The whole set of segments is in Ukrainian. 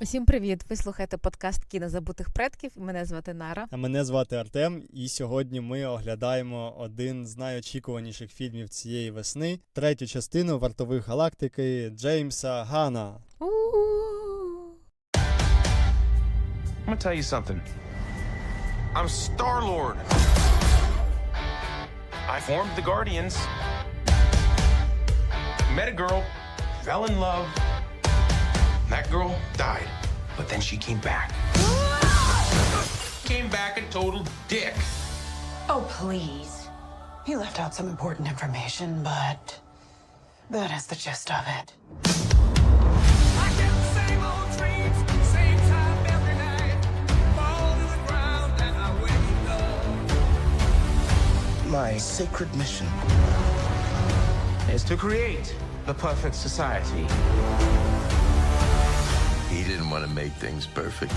Усім привіт! Ви слухаєте подкаст Кіно забутих предків. Мене звати Нара. А мене звати Артем, і сьогодні ми оглядаємо один з найочікуваніших фільмів цієї весни третю частину вартових галактики Джеймса Гана. I'm gonna tell you something. I'm Star Lord. I formed the Guardians. Met a girl, fell in love. That girl died, but then she came back. Came back a total dick. Oh, please. He left out some important information, but that is the gist of it. I get the same old dreams, same time every night. Fall to the ground and I wake up. My sacred mission Is to create the perfect society. He didn't want to make things perfect.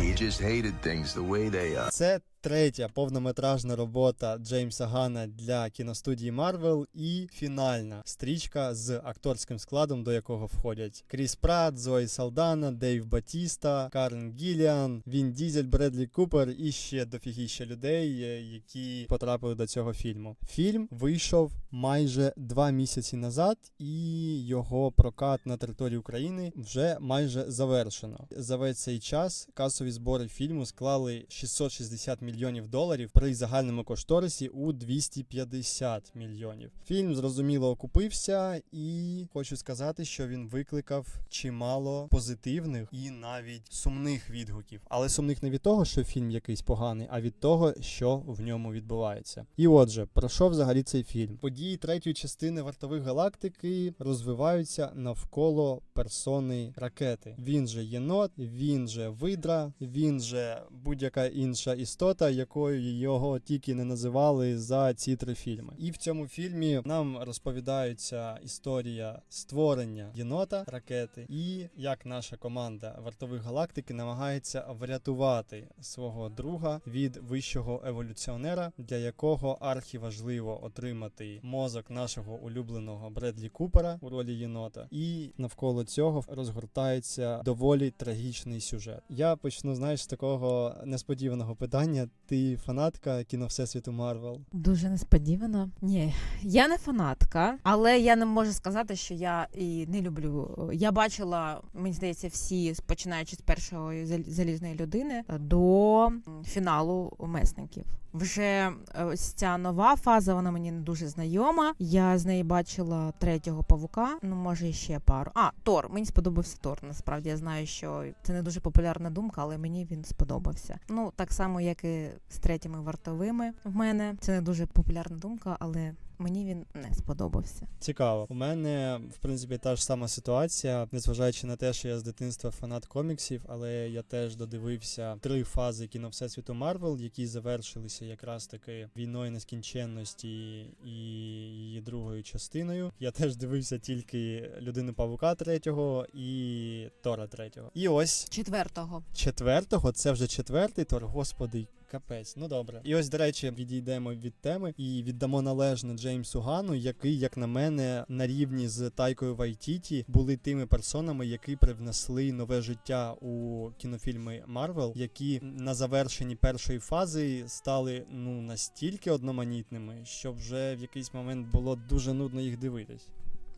He just hated things the way they are. Це третя повнометражна робота Джеймса Гана для кіностудії Марвел і фінальна стрічка з акторським складом, до якого входять Кріс Пратт, Зої Салдана, Дейв Батіста, Карен Гіліан, Він Дізель, Бредлі Купер і ще дофігіща людей, е, які потрапили до цього фільму. Фільм вийшов майже два місяці назад, і його прокат на території України вже майже завершено. За весь цей час касові збори фільму склали 660 мільйонів доларів при загальному кошторисі у 250 мільйонів. Фільм зрозуміло окупився, і хочу сказати, що він викликав чимало позитивних і навіть сумних відгуків. Але сумних не від того, що фільм якийсь поганий, а від того, що в ньому відбувається. І отже, про що взагалі цей фільм? Події третьої частини вартових галактики розвиваються навколо персони ракети. Він же єнот, він же видра, він же будь-яка інша істота, якою його тільки не називали за ці три фільми. І в цьому фільмі нам розповідається історія створення єнота ракети, і як наша команда вартових галактики намагається врятувати свого друга від вищого еволюціонера, для якого архіважливо отримати мозок нашого улюбленого Бредлі Купера у ролі єнота. І навколо цього розгортається доволі трагічний сюжет. Я почну, знаєш, такого несподіваного питання. Ти фанатка кіно Всесвіту Марвел? Дуже несподівано. Ні, я не фанатка, але я не можу сказати, що я і не люблю. Я бачила, мені здається, всі починаючи з першої залізної людини до фіналу месників. Вже е, ось ця нова фаза, вона мені не дуже знайома. Я з неї бачила третього павука, ну може ще пару. А, Тор. Мені сподобався Тор. Насправді я знаю, що це не дуже популярна думка, але мені він сподобався. Ну так само, як і з третіми вартовими. В мене це не дуже популярна думка, але мені він не сподобався. Цікаво. У мене, в принципі, та ж сама ситуація, незважаючи на те, що я з дитинства фанат коміксів, але я теж додивився три фази кіно Всесвіту Марвел, які завершилися якраз таки війною нескінченності і її другою частиною. Я теж дивився тільки людину Павука третього і Тора третього. І ось Четвертого. четвертого, це вже четвертий Тор, господи. Капець, ну добре. І ось, до речі, відійдемо від теми і віддамо належне Джеймсу Гану, який, як на мене, на рівні з Тайкою Вайтіті були тими персонами, які привнесли нове життя у кінофільми Марвел, які на завершенні першої фази стали ну настільки одноманітними, що вже в якийсь момент було дуже нудно їх дивитись.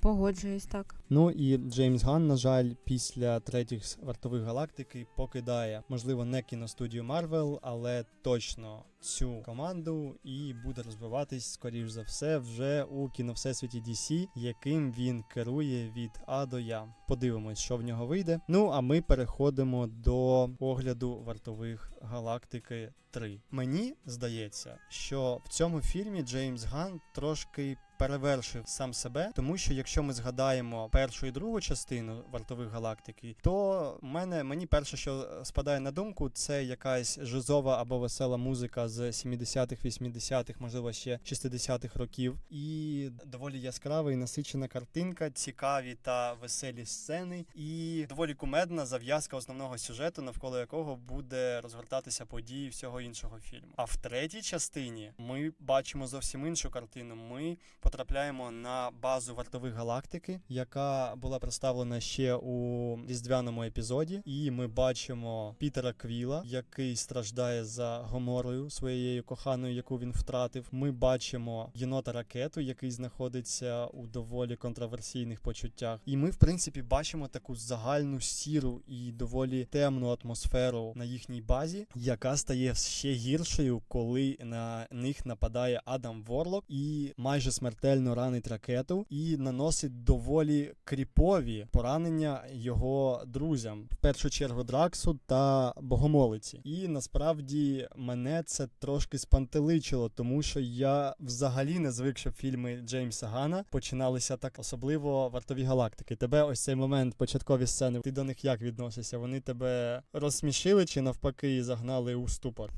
Погоджуюсь так. Ну і Джеймс Ган, на жаль, після третіх вартових галактики покидає, можливо, не кіностудію Марвел, але точно цю команду і буде розвиватись, скоріш за все, вже у кіновсесвіті DC, яким він керує від А до Я. Подивимось, що в нього вийде. Ну а ми переходимо до огляду вартових галактики 3. Мені здається, що в цьому фільмі Джеймс Ган трошки перевершив сам себе, тому що якщо ми згадаємо першу і другу частину вартових галактики, то мене мені перше, що спадає на думку, це якась жизова або весела музика з 70-х, 80-х, можливо, ще 60-х років, і доволі яскрава і насичена картинка, цікаві та веселі сцени, і доволі кумедна зав'язка основного сюжету, навколо якого буде розгортатися події всього іншого фільму. А в третій частині ми бачимо зовсім іншу картину. Ми потрапляємо на базу вартових галактики, яка була представлена ще у різдвяному епізоді. І ми бачимо Пітера Квіла, який страждає за Гоморою своєю коханою, яку він втратив. Ми бачимо єнота ракету, який знаходиться у доволі контроверсійних почуттях. І ми, в принципі, бачимо таку загальну сіру і доволі темну атмосферу на їхній базі, яка стає ще гіршою, коли на них нападає Адам Ворлок і майже смертельно ранить ракету і наносить доволі кріпові поранення його друзям, в першу чергу Драксу та Богомолиці. І насправді мене це трошки спантеличило, тому що я взагалі не звик, щоб фільми Джеймса Гана починалися так, особливо вартові галактики. Тебе ось цей момент, початкові сцени. Ти до них як відносишся? Вони тебе розсмішили чи навпаки загнали у ступор?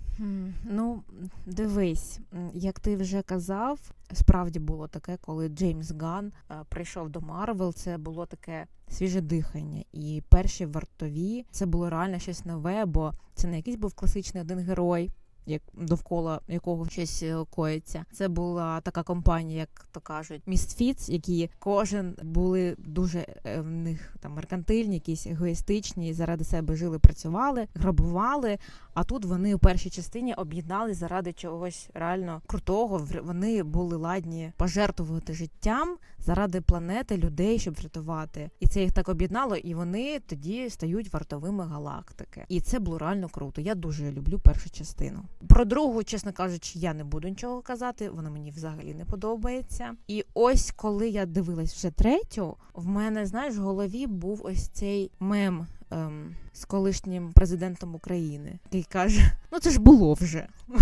Ну, дивись, як ти вже казав, справді було таке, коли Джеймс Ган е, прийшов до Марвел. Це було таке свіже дихання. І перші вартові це було реально щось нове, бо це не якийсь був класичний один герой. Як довкола якого щось е, коїться, це була така компанія, як то кажуть, Містфіц, які кожен були дуже е, в них там меркантильні, якісь егоїстичні, заради себе жили, працювали, грабували. А тут вони у першій частині об'єднали заради чогось реально крутого. Вони були ладні пожертвувати життям заради планети, людей, щоб врятувати. І це їх так об'єднало, і вони тоді стають вартовими галактики. І це було реально круто. Я дуже люблю першу частину. Про другу, чесно кажучи, я не буду нічого казати. Вона мені взагалі не подобається. І ось коли я дивилась вже третю, в мене знаєш в голові був ось цей мем ем, з колишнім президентом України, який каже: ну це ж було вже.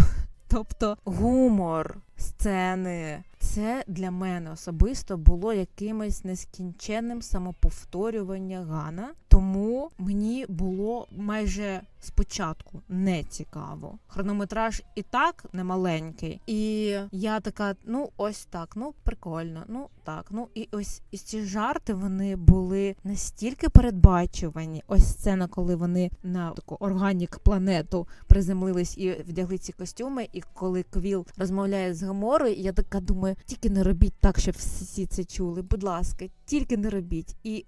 Тобто гумор, сцени, це для мене особисто було якимось нескінченним самоповторювання Гана. Тому мені було майже спочатку не цікаво. Хронометраж і так немаленький. І я така, ну ось так, ну прикольно, ну так. Ну і ось і ці жарти вони були настільки передбачувані. Ось сцена, коли вони на таку органік планету приземлились і вдягли ці костюми. І коли Квіл розмовляє з Гаморою, я така думаю, тільки не робіть так, щоб всі це чули. Будь ласка, тільки не робіть. І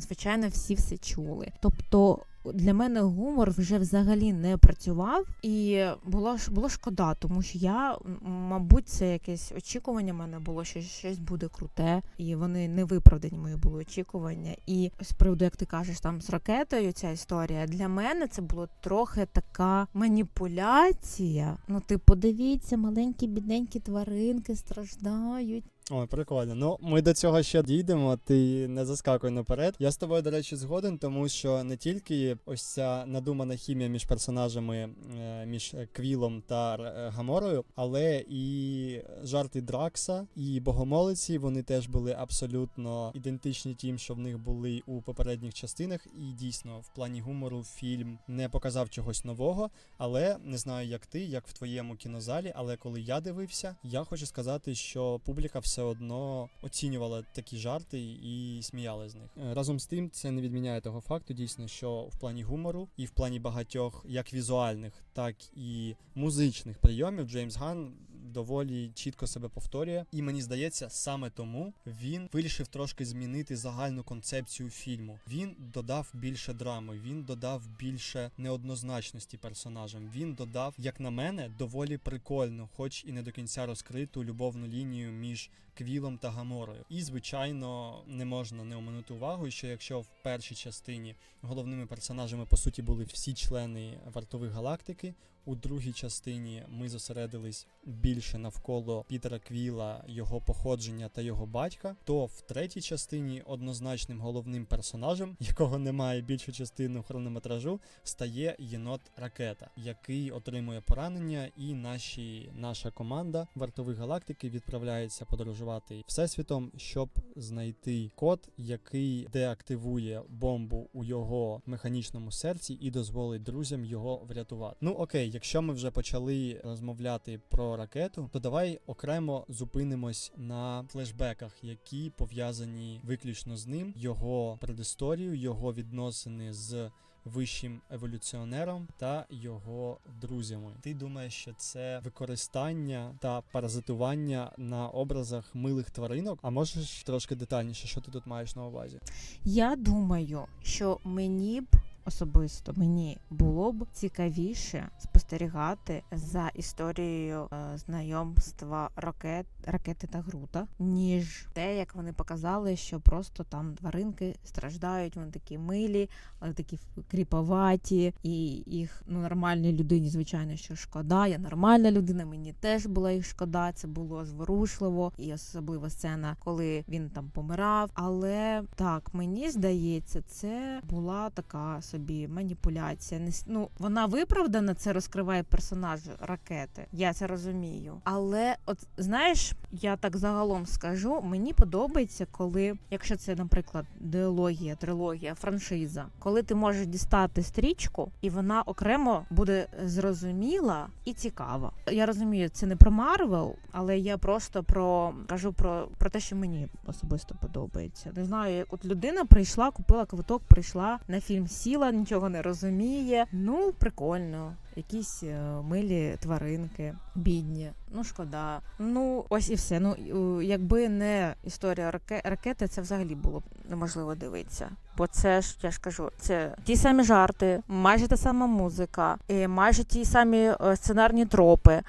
звичайно, всі все чули. Тобто. Для мене гумор вже взагалі не працював, і було ж було шкода, тому що я, мабуть, це якесь очікування в мене було, що щось буде круте, і вони не виправдані мої були очікування. І з приводу, як ти кажеш, там з ракетою ця історія для мене це було трохи така маніпуляція. Ну, ти подивіться, маленькі бідненькі тваринки страждають. Ой, прикольно. Ну, ми до цього ще дійдемо. Ти не заскакуй наперед. Я з тобою, до речі, згоден, тому що не тільки ось ця надумана хімія між персонажами, е, між е, Квілом та е, Гаморою, але і жарти Дракса і Богомолиці вони теж були абсолютно ідентичні тим, що в них були у попередніх частинах. І дійсно, в плані гумору фільм не показав чогось нового. Але не знаю, як ти, як в твоєму кінозалі. Але коли я дивився, я хочу сказати, що публіка все одно оцінювала такі жарти і сміяли з них. Е, Разом з тим, це не відміняє того факту, дійсно, що в плані гумору і в плані багатьох як візуальних, так і музичних прийомів Джеймс Ган доволі чітко себе повторює. І мені здається, саме тому він вирішив трошки змінити загальну концепцію фільму. Він додав більше драми, він додав більше неоднозначності персонажам. Він додав, як на мене, доволі прикольно, хоч і не до кінця розкриту любовну лінію між Квілом та Гаморою. І звичайно, не можна не оминути увагу, що якщо в першій частині головними персонажами по суті були всі члени вартових галактики. У другій частині ми зосередились більше навколо Пітера Квіла, його походження та його батька. То в третій частині однозначним головним персонажем, якого немає більшу частину хронометражу, стає єнот Ракета, який отримує поранення, і наші наша команда вартових галактики відправляється подорожувати всесвітом, щоб знайти код, який деактивує бомбу у його механічному серці і дозволить друзям його врятувати. Ну окей, якщо ми вже почали розмовляти про ракету, то давай окремо зупинимось на флешбеках, які пов'язані виключно з ним, його предісторію, його відносини з вищим еволюціонером та його друзями. Ти думаєш, що це використання та паразитування на образах милих тваринок? А можеш трошки детальніше, що ти тут маєш на увазі? Я думаю, що мені б особисто мені було б цікавіше спостерігати за історією е, знайомства ракет, ракети та грута, ніж те, як вони показали, що просто там тваринки страждають, вони такі милі, але такі кріповаті, і їх ну нормальній людині, звичайно, що шкода. Я нормальна людина, мені теж була їх шкода. Це було зворушливо, і особлива сцена, коли він там помирав. Але так мені здається, це була така собі маніпуляція. Не с- ну вона виправдана, це розкриває персонаж ракети. Я це розумію. Але от знаєш, я так загалом скажу, мені подобається, коли, якщо це, наприклад, діалогія, трилогія, франшиза, коли ти можеш дістати стрічку, і вона окремо буде зрозуміла і цікава. Я розумію, це не про Марвел, але я просто про кажу про, про те, що мені особисто подобається. Не знаю, як от людина прийшла, купила квиток, прийшла на фільм, сіла, нічого не розуміє. Ну, прикольно. Якісь е, милі тваринки, бідні. Ну шкода. Ну ось і все. Ну е, якби не історія раке- ракети, це взагалі було б неможливо дивитися. Бо це ж я ж кажу, це ті самі жарти, майже та сама музика, і майже ті самі е, сценарні тропи.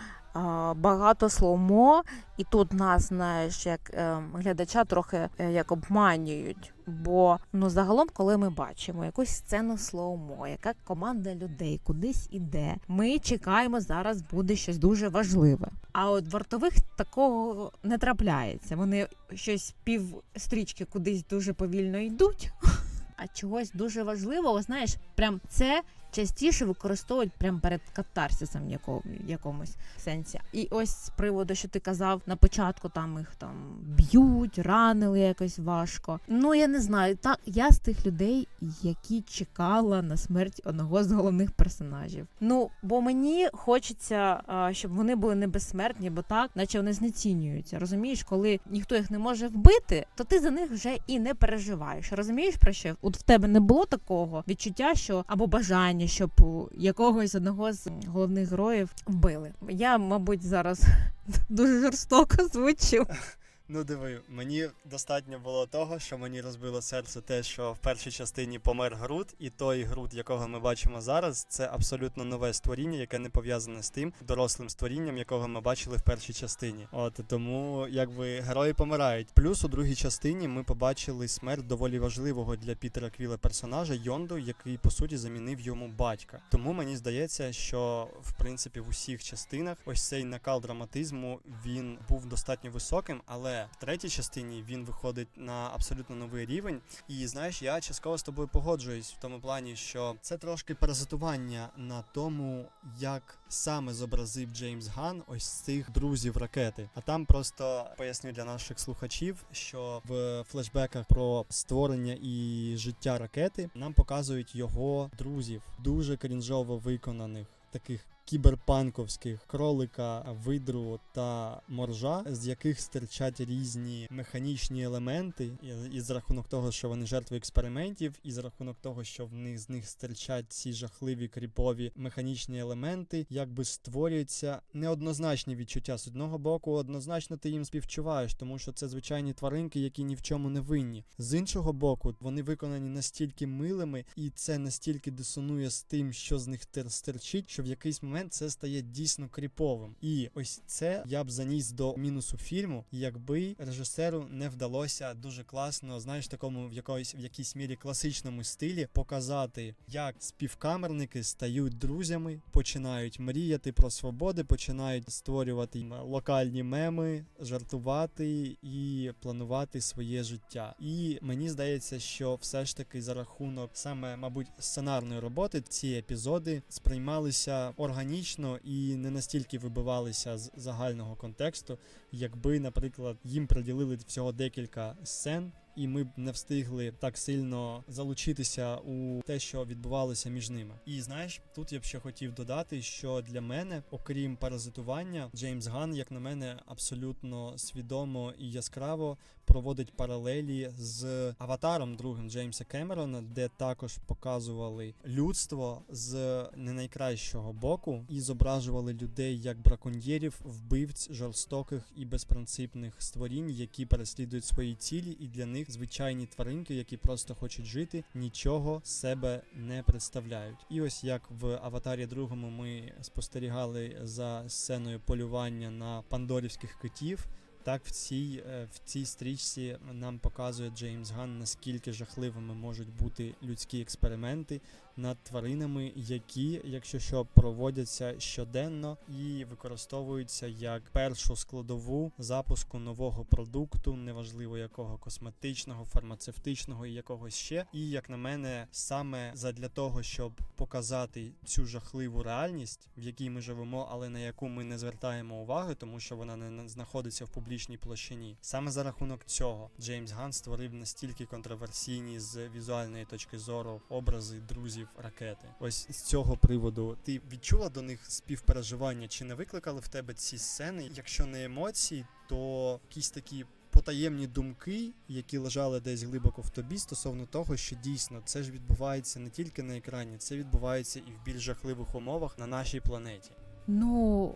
Багато слоумо, і тут нас, знаєш, як е, глядача трохи як обманюють. Бо ну загалом, коли ми бачимо якусь сцену слоумо, яка команда людей кудись іде, ми чекаємо, зараз буде щось дуже важливе. А от вартових такого не трапляється. Вони щось пів стрічки кудись дуже повільно йдуть. А чогось дуже важливого, знаєш, прям це частіше використовують прям перед катарсисом в яко- в якомусь сенсі. І ось з приводу, що ти казав на початку, там їх там б'ють, ранили якось важко. Ну я не знаю. Так я з тих людей, які чекала на смерть одного з головних персонажів. Ну бо мені хочеться, щоб вони були не безсмертні, бо так, наче вони знецінюються. Розумієш, коли ніхто їх не може вбити, то ти за них вже і не переживаєш. Розумієш про що? От в тебе не було такого відчуття, що або бажання, щоб у якогось одного з головних героїв вбили. Я, мабуть, зараз дуже жорстоко звучу. Ну диви, мені достатньо було того, що мені розбило серце те, що в першій частині помер Грут, і той Грут, якого ми бачимо зараз, це абсолютно нове створіння, яке не пов'язане з тим дорослим створінням, якого ми бачили в першій частині. От тому якби герої помирають. Плюс у другій частині ми побачили смерть доволі важливого для Пітера Квіла персонажа Йонду, який по суті замінив йому батька. Тому мені здається, що в принципі в усіх частинах ось цей накал драматизму він був достатньо високим, але в третій частині він виходить на абсолютно новий рівень. І знаєш, я частково з тобою погоджуюсь в тому плані, що це трошки паразитування на тому, як саме зобразив Джеймс Ган ось цих друзів ракети. А там просто поясню для наших слухачів, що в флешбеках про створення і життя ракети нам показують його друзів, дуже крінжово виконаних таких. Кіберпанковських кролика, видру та моржа, з яких стирчать різні механічні елементи, і, і з рахунок того, що вони жертви експериментів, і з рахунок того, що в них з них стирчать ці жахливі кріпові механічні елементи, якби створюються неоднозначні відчуття. З одного боку, однозначно ти їм співчуваєш, тому що це звичайні тваринки, які ні в чому не винні. З іншого боку, вони виконані настільки милими, і це настільки дисонує з тим, що з них стирчить, що в якийсь момент це стає дійсно кріповим. І ось це я б заніс до мінусу фільму, якби режисеру не вдалося дуже класно, знаєш, такому в якоїсь в якійсь мірі класичному стилі показати, як співкамерники стають друзями, починають мріяти про свободи, починають створювати локальні меми, жартувати і планувати своє життя. І мені здається, що все ж таки за рахунок саме, мабуть, сценарної роботи ці епізоди сприймалися органічно і не настільки вибивалися з загального контексту, якби, наприклад, їм приділили всього декілька сцен. І ми б не встигли так сильно залучитися у те, що відбувалося між ними. І знаєш, тут я б ще хотів додати, що для мене, окрім паразитування, Джеймс Ган, як на мене, абсолютно свідомо і яскраво проводить паралелі з аватаром другим Джеймса Кемерона, де також показували людство з не найкращого боку і зображували людей як браконьєрів, вбивць, жорстоких і безпринципних створінь, які переслідують свої цілі, і для них звичайні тваринки, які просто хочуть жити, нічого себе не представляють. І ось як в аватарі другому ми спостерігали за сценою полювання на пандорівських котів. Так, в цій, е, в цій стрічці нам показує Джеймс Ган, наскільки жахливими можуть бути людські експерименти над тваринами, які, якщо що, проводяться щоденно і використовуються як першу складову запуску нового продукту, неважливо якого косметичного, фармацевтичного і якогось ще. І як на мене, саме задля того, щоб показати цю жахливу реальність, в якій ми живемо, але на яку ми не звертаємо уваги, тому що вона не знаходиться в публічній площині. Саме за рахунок цього Джеймс Ган створив настільки контроверсійні з візуальної точки зору образи друзів ракети. Ось з цього приводу ти відчула до них співпереживання? Чи не викликали в тебе ці сцени? Якщо не емоції, то якісь такі. Потаємні думки, які лежали десь глибоко в тобі, стосовно того, що дійсно це ж відбувається не тільки на екрані, це відбувається і в більш жахливих умовах на нашій планеті. Ну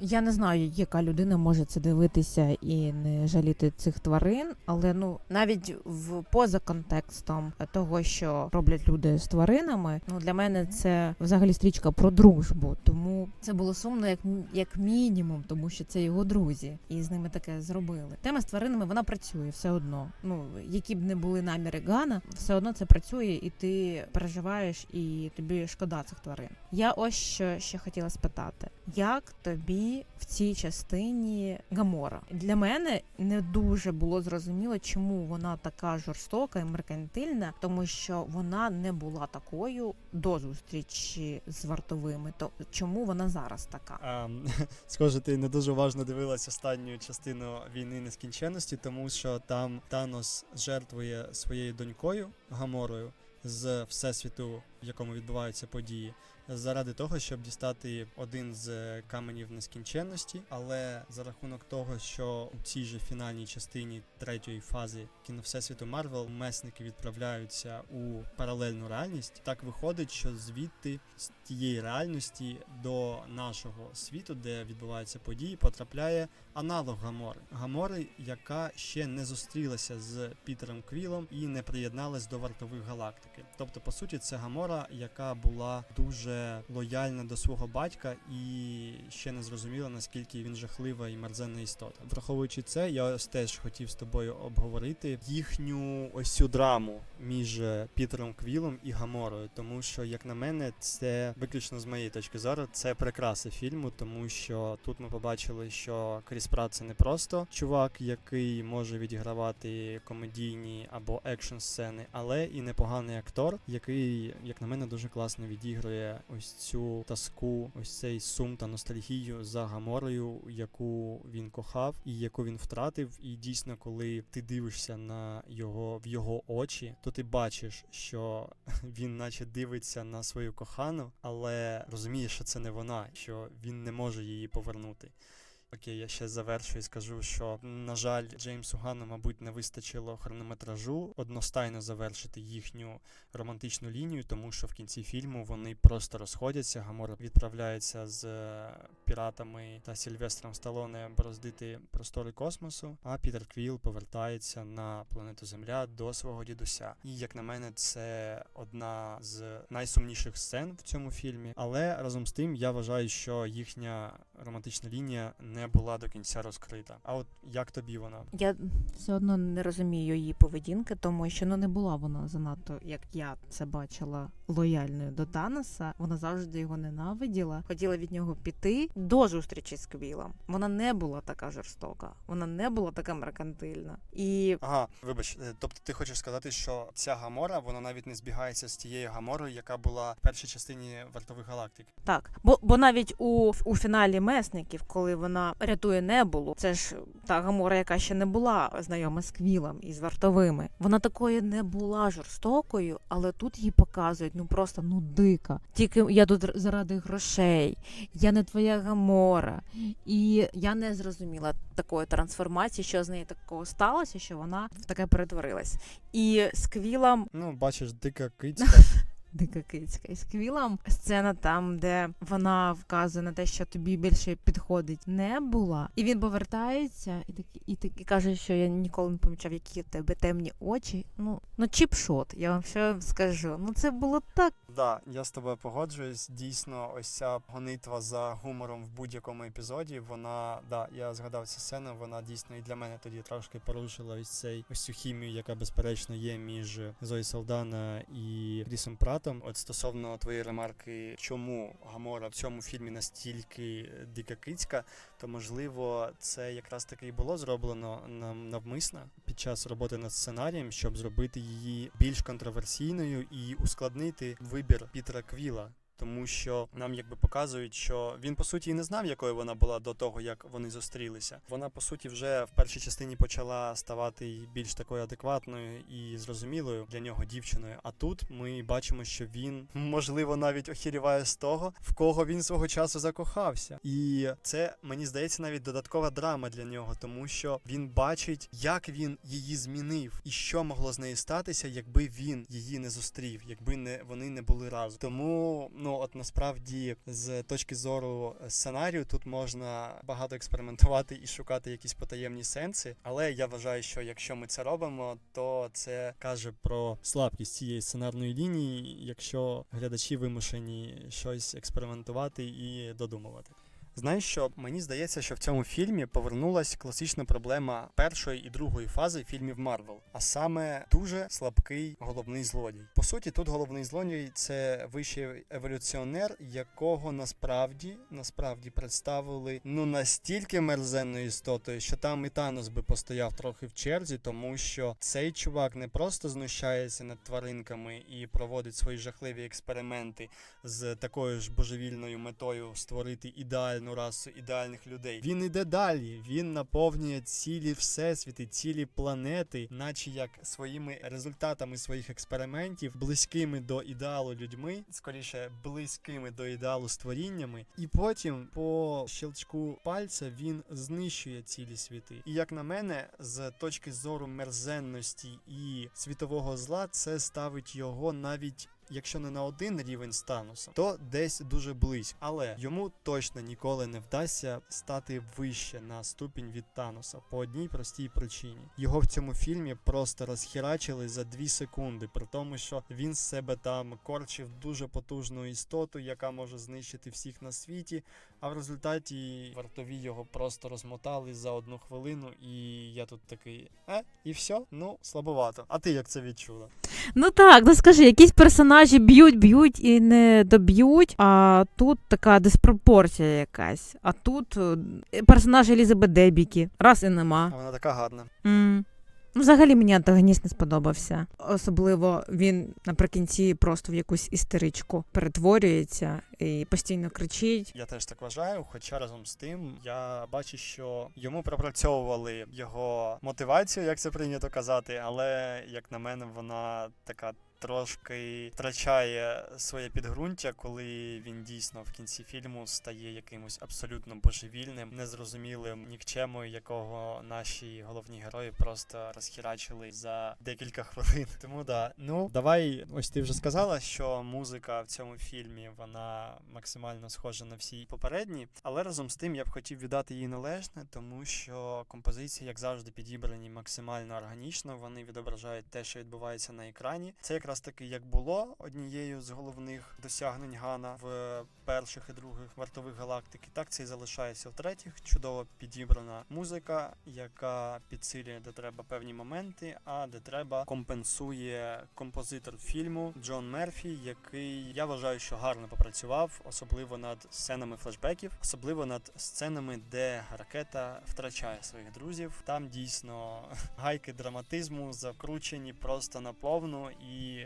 я не знаю, яка людина може це дивитися і не жаліти цих тварин, але ну навіть в поза контекстом того, що роблять люди з тваринами, ну для мене це взагалі стрічка про дружбу. Тому це було сумно, як як мінімум, тому що це його друзі, і з ними таке зробили. Тема з тваринами вона працює все одно. Ну які б не були наміри Гана, все одно це працює, і ти переживаєш, і тобі шкода цих тварин. Я ось що ще хотіла спитати: як тобі в цій частині Гамора? Для мене не дуже було зрозуміло, чому вона така жорстока і меркантильна, тому що вона не була такою до зустрічі з вартовими. То чому вона зараз така? А, схоже, ти не дуже уважно дивилась останню частину війни нескінченності, тому що там Танос жертвує своєю донькою Гаморою з всесвіту, в якому відбуваються події, заради того, щоб дістати один з каменів нескінченності. Але за рахунок того, що у цій же фінальній частині третьої фази кіно всесвіту Марвел месники відправляються у паралельну реальність, так виходить, що звідти з тієї реальності до нашого світу, де відбуваються події, потрапляє аналог Гамори. Гамори, яка ще не зустрілася з Пітером Квілом і не приєдналась до вартових галактики. Тобто, по суті, це Гамора, яка була дуже лояльна до свого батька і ще не зрозуміла, наскільки він жахлива і мерзенна істота. Враховуючи це, я ось теж хотів з тобою обговорити їхню ось цю драму між е, Пітером Квілом і Гаморою, тому що, як на мене, це виключно з моєї точки зору, це прикраса фільму, тому що тут ми побачили, що Кріс Пратт це не просто чувак, який може відігравати комедійні або екшн сцени, але і непоганий актор, який, як на мене, дуже класно відігрує ось цю таску, ось цей сум та ностальгію за Гаморою, яку він кохав і яку він втратив. І дійсно, коли ти дивишся на його в його очі, то ти бачиш, що він наче дивиться на свою кохану, але розуміє, що це не вона, що він не може її повернути. Окей, я ще завершу і скажу, що на жаль, Джеймсу Гану, мабуть, не вистачило хронометражу одностайно завершити їхню романтичну лінію, тому що в кінці фільму вони просто розходяться. Гамора відправляється з е, піратами та Сільвестром Сталоне бороздити простори космосу. А Пітер Квіл повертається на планету Земля до свого дідуся. І як на мене, це одна з найсумніших сцен в цьому фільмі. Але разом з тим я вважаю, що їхня романтична лінія не була до кінця розкрита. А от як тобі вона? Я все одно не розумію її поведінки, тому що ну не була вона занадто, як я це бачила, лояльною до Таноса. Вона завжди його ненавиділа, хотіла від нього піти до зустрічі з Квілом. Вона не була така жорстока, вона не була така меркантильна. І Ага, вибач, е, тобто ти хочеш сказати, що ця гамора вона навіть не збігається з тією гаморою, яка була в першій частині вартових галактик. так, бо, бо навіть у, у фіналі месників, коли вона рятує небулу. Це ж та Гамора, яка ще не була знайома з Квілом і з вартовими. Вона такою не була жорстокою, але тут її показують ну просто ну дика. Тільки я тут заради грошей, я не твоя Гамора. І я не зрозуміла такої трансформації, що з нею такого сталося, що вона в таке перетворилась. І з Квілом Ну, бачиш, дика кицька. Дика кицька. І Квілом сцена там, де вона вказує на те, що тобі більше підходить, не була. І він повертається і так, і так і каже, що я ніколи не помічав, які в тебе темні очі. Ну, ну чіпшот, я вам що скажу. Ну це було так. Да, я з тобою погоджуюсь. Дійсно, ось ця гонитва за гумором в будь-якому епізоді. Вона, да, я згадав цю сцену. Вона дійсно і для мене тоді трошки порушила ось цей ось цю хімію, яка безперечно є між Зої Салдана і Крісом Пратом. От стосовно твоєї ремарки, чому Гамора в цьому фільмі настільки дика кицька, то можливо це якраз таки і було зроблено нам навмисно під час роботи над сценарієм, щоб зробити її більш контроверсійною і ускладнити вибір Пітера Квіла. Тому що нам якби показують, що він по суті і не знав, якою вона була до того, як вони зустрілися. Вона по суті вже в першій частині почала ставати більш такою адекватною і зрозумілою для нього дівчиною. А тут ми бачимо, що він можливо навіть охіріває з того, в кого він свого часу закохався. І це мені здається навіть додаткова драма для нього, тому що він бачить, як він її змінив, і що могло з нею статися, якби він її не зустрів, якби не вони не були разом. Тому ну от насправді з точки зору сценарію тут можна багато експериментувати і шукати якісь потаємні сенси. Але я вважаю, що якщо ми це робимо, то це каже про слабкість цієї сценарної лінії, якщо глядачі вимушені щось експериментувати і додумувати. Знаєш що, мені здається, що в цьому фільмі повернулась класична проблема першої і другої фази фільмів Марвел, а саме дуже слабкий головний злодій. По суті, тут головний злодій це вищий еволюціонер, якого насправді насправді представили ну настільки мерзенною істотою, що там і Танос би постояв трохи в черзі, тому що цей чувак не просто знущається над тваринками і проводить свої жахливі експерименти з такою ж божевільною метою створити ідеальну расу ідеальних людей. Він іде далі. Він наповнює цілі всесвіти, цілі планети, наче як своїми результатами своїх експериментів, близькими до ідеалу людьми, скоріше близькими до ідеалу створіннями. І потім, по щелчку пальця, він знищує цілі світи. І як на мене, з точки зору мерзенності і світового зла, це ставить його навіть якщо не на один рівень з то десь дуже близько. Але йому точно ніколи не вдасться стати вище на ступінь від Таноса по одній простій причині. Його в цьому фільмі просто розхерачили за дві секунди, при тому, що він з себе там корчив дуже потужну істоту, яка може знищити всіх на світі. А в результаті вартові його просто розмотали за одну хвилину, і я тут такий, е, і все, ну слабовато. А ти як це відчула? Ну так, ну скажи, якісь персонажі б'ють, б'ють і не доб'ють. А тут така диспропорція якась. А тут е, персонаж Елізабет Дебікі. Раз і нема. А вона така гарна. М. Ну, взагалі мені антагоніст не сподобався. Особливо він наприкінці просто в якусь істеричку перетворюється і постійно кричить. Я теж так вважаю, хоча разом з тим я бачу, що йому пропрацьовували його мотивацію, як це прийнято казати, але як на мене, вона така. Трошки втрачає своє підґрунтя, коли він дійсно в кінці фільму стає якимось абсолютно божевільним, незрозумілим нікчемою, якого наші головні герої просто розхірачили за декілька хвилин. Тому да, ну давай, ось ти вже сказала, що музика в цьому фільмі вона максимально схожа на всі попередні, але разом з тим я б хотів віддати їй належне, тому що композиції, як завжди, підібрані максимально органічно. Вони відображають те, що відбувається на екрані. Це якраз таки як було однією з головних досягнень Гана в перших і других вартових галактики. Так це і залишається в третіх. Чудово підібрана музика, яка підсилює де треба певні моменти, а де треба компенсує композитор фільму Джон Мерфі, який я вважаю, що гарно попрацював. особливо над сценами флешбеків, особливо над сценами, де ракета втрачає своїх друзів. Там дійсно гайки драматизму закручені просто на повну,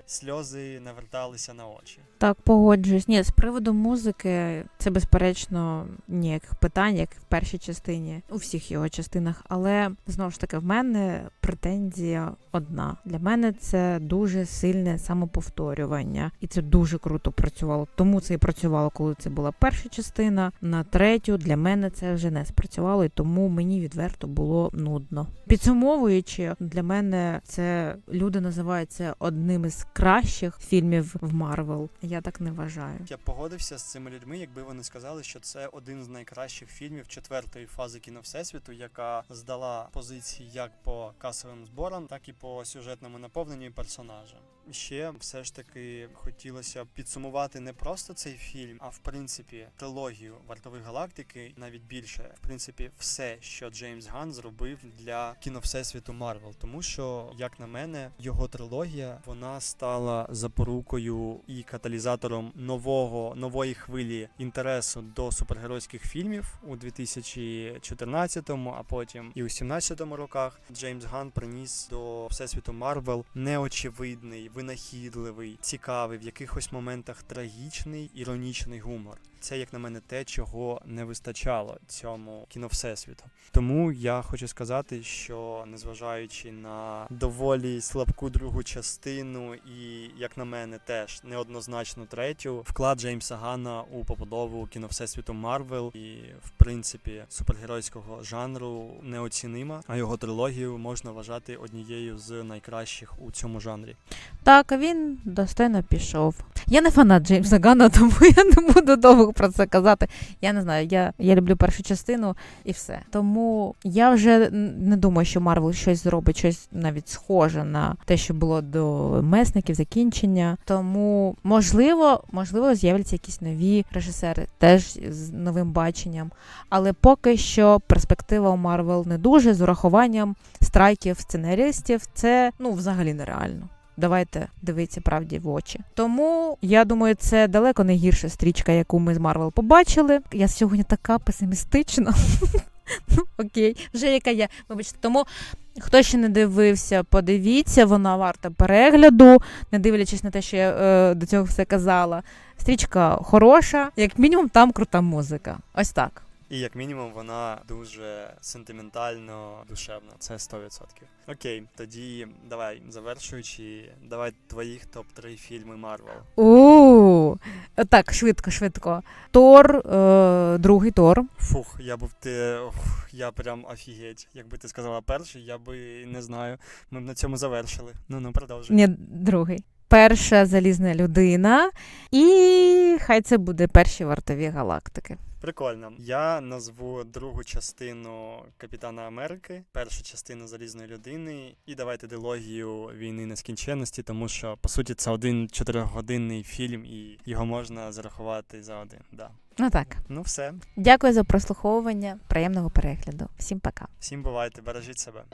сльози наверталися на очі. Так, погоджуюсь. Ні, з приводу музики, це безперечно ніяких питань, як в першій частині, у всіх його частинах. Але знову ж таки, в мене претензія одна. Для мене це дуже сильне самоповторювання, і це дуже круто працювало. Тому це і працювало, коли це була перша частина. На третю для мене це вже не спрацювало, і тому мені відверто було нудно. Підсумовуючи, для мене це люди називають це одним із кращих фільмів в Марвел. Я так не вважаю. Я погодився з цими людьми, якби вони сказали, що це один з найкращих фільмів четвертої фази кіно Всесвіту, яка здала позиції як по касовим зборам, так і по сюжетному наповненню і персонажам. Ще все ж таки хотілося підсумувати не просто цей фільм, а в принципі трилогію вартових галактики, навіть більше, в принципі, все, що Джеймс Ган зробив для кіно Всесвіту Марвел. Тому що, як на мене, його трилогія вона стала запорукою і каталізатором нового нової хвилі інтересу до супергеройських фільмів у 2014-му, а потім і у 17-му роках. Джеймс Ган приніс до всесвіту Марвел неочевидний, винахідливий, цікавий, в якихось моментах трагічний, іронічний гумор. Це, як на мене, те, чого не вистачало цьому кіно всесвіту. Тому я хочу сказати, що незважаючи на доволі слабку другу частину, і як на мене, теж неоднозначно третю, вклад Джеймса Гана у побудову кіно всесвіту Марвел і, в принципі, супергеройського жанру неоцінима. А його трилогію можна вважати однією з найкращих у цьому жанрі. Так, він достойно пішов. Я не фанат Джеймса Гана, тому я не буду довго про це казати. Я не знаю, я, я люблю першу частину і все. Тому я вже не думаю, що Марвел щось зробить, щось навіть схоже на те, що було до месників, закінчення. Тому можливо, можливо, з'являться якісь нові режисери, теж з новим баченням. Але поки що перспектива у Марвел не дуже з урахуванням страйків сценаристів. Це ну взагалі нереально. Давайте дивитися правді в очі. Тому я думаю, це далеко не гірша стрічка, яку ми з Марвел побачили. Я сьогодні така песимістична. Ну, окей, вже яка я. Вибачте, тому хто ще не дивився, подивіться, вона варта перегляду, не дивлячись на те, що я е, до цього все казала. Стрічка хороша, як мінімум, там крута музика. Ось так. І як мінімум вона дуже сентиментально душевна. Це 100%. Окей, тоді давай, завершуючи, давай твоїх топ-3 фільми Марвел. У так, швидко, швидко. Тор, е, другий Тор. Фух, я був ти. ух, Я прям офігеть. Якби ти сказала перший, я би не знаю. Ми б на цьому завершили. Ну ну продовжуй. Ні, другий. Перша залізна людина, і хай це буде перші вартові галактики. Прикольно. Я назву другу частину Капітана Америки, першу частину Залізної людини, і давайте дилогію війни нескінченності, тому що по суті це один чотирьохгодинний фільм, і його можна зарахувати за один. Да. Ну так. Ну все. Дякую за прослуховування. Приємного перегляду. Всім пока. Всім бувайте, бережіть себе.